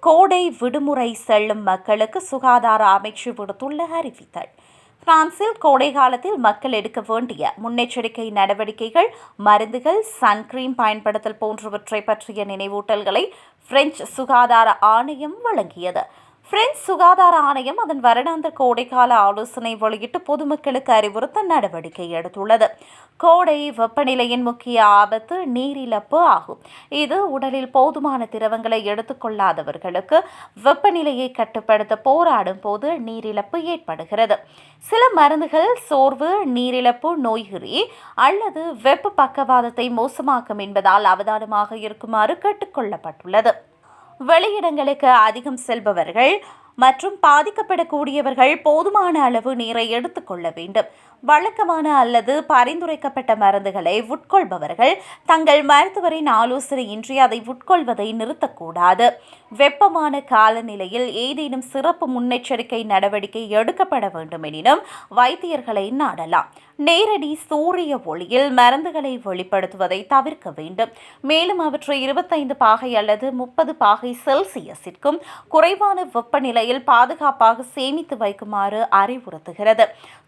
கோடை விடுமுறை செல்லும் மக்களுக்கு சுகாதார அமைச்சு விடுத்துள்ள அறிவித்தல். பிரான்சில் கோடை காலத்தில் மக்கள் எடுக்க வேண்டிய முன்னெச்சரிக்கை நடவடிக்கைகள் மருந்துகள் சன்கிரீம் பயன்படுத்தல் போன்றவற்றை பற்றிய நினைவூட்டல்களை பிரெஞ்சு சுகாதார ஆணையம் வழங்கியது. பிரெஞ்சு சுகாதார ஆணையம் அதன் வருடாந்த கோடைக்கால ஆலோசனை வெளியிட்டு பொதுமக்களுக்கு அறிவுறுத்த நடவடிக்கை எடுத்துள்ளது. கோடை வெப்பநிலையின் முக்கிய ஆபத்து நீரிழப்பு ஆகும். இது உடலில் போதுமான திரவங்களை எடுத்துக்கொள்ளாதவர்களுக்கு வெப்பநிலையை கட்டுப்படுத்த போராடும் போது நீரிழப்பு ஏற்படுகிறது. சில மருந்துகள் சோர்வு நீரிழப்பு நோய்குறி அல்லது வெப்ப பக்கவாதத்தை மோசமாக்கும் என்பதால் அவதானமாக இருக்குமாறு கேட்டுக்கொள்ளப்பட்டுள்ளது வெளியிடங்களுக்கு அதிகம் செல்பவர்கள் மற்றும் பாதிக்கப்படக்கூடியவர்கள் போதுமான அளவு நீரை எடுத்துக்கொள்ள வேண்டும். வழக்கமான அல்லது பரிந்துரைக்கப்பட்ட மருந்துகளை உட்கொள்பவர்கள் தங்கள் மருத்துவரின் ஆலோசனையின்றி அதை உட்கொள்வதை நிறுத்தக்கூடாது. வெப்பமான காலநிலையில் ஏதேனும் சிறப்பு முன்னெச்சரிக்கை நடவடிக்கை எடுக்கப்பட வேண்டும் எனினும் வைத்தியர்களை நாடலாம். நேரடி சூரிய ஒளியில் மருந்துகளை வெளிப்படுத்துவதை தவிர்க்க வேண்டும். மேலும் அவற்றை இருபத்தைந்து பாகை அல்லது முப்பது பாகை செல்சியஸிற்கும் குறைவான வெப்பநிலை வெப்பநிலையில் பாதுகாப்பாக சேமித்து வைக்குமாறு அறிவுறுத்துகிறது.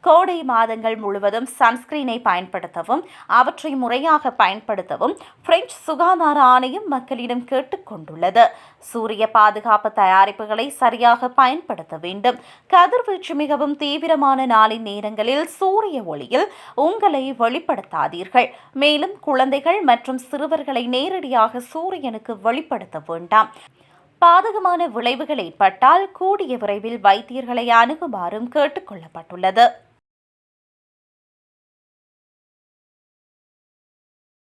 கோடை மாதங்கள் முழுவதும் சன்ஸ்கிரீனை பயன்படுத்தவும் அவற்றை முறையாக பயன்படுத்தவும் பிரெஞ்சு சுகாதார ஆணையம் மக்களிடம் கேட்டுக்கொண்டுள்ளது சூரிய பாதுகாப்பு தயாரிப்புகளை சரியாக பயன்படுத்த வேண்டும். கதிர்வீச்சு மிகவும் தீவிரமான நாளின் நேரங்களில் சூரிய ஒளியில் உங்களை வெளிப்படுத்தாதீர்கள். மேலும் குழந்தைகள் மற்றும் சிறுவர்களை நேரடியாக சூரியனுக்கு வெளிப்படுத்த வேண்டாம். பாதகமான விளைவுகள் ஏற்பட்டால் கூடிய விரைவில் வைத்தியர்களை அணுகுமாறும் கேட்டுக்கொள்ளப்பட்டுள்ளது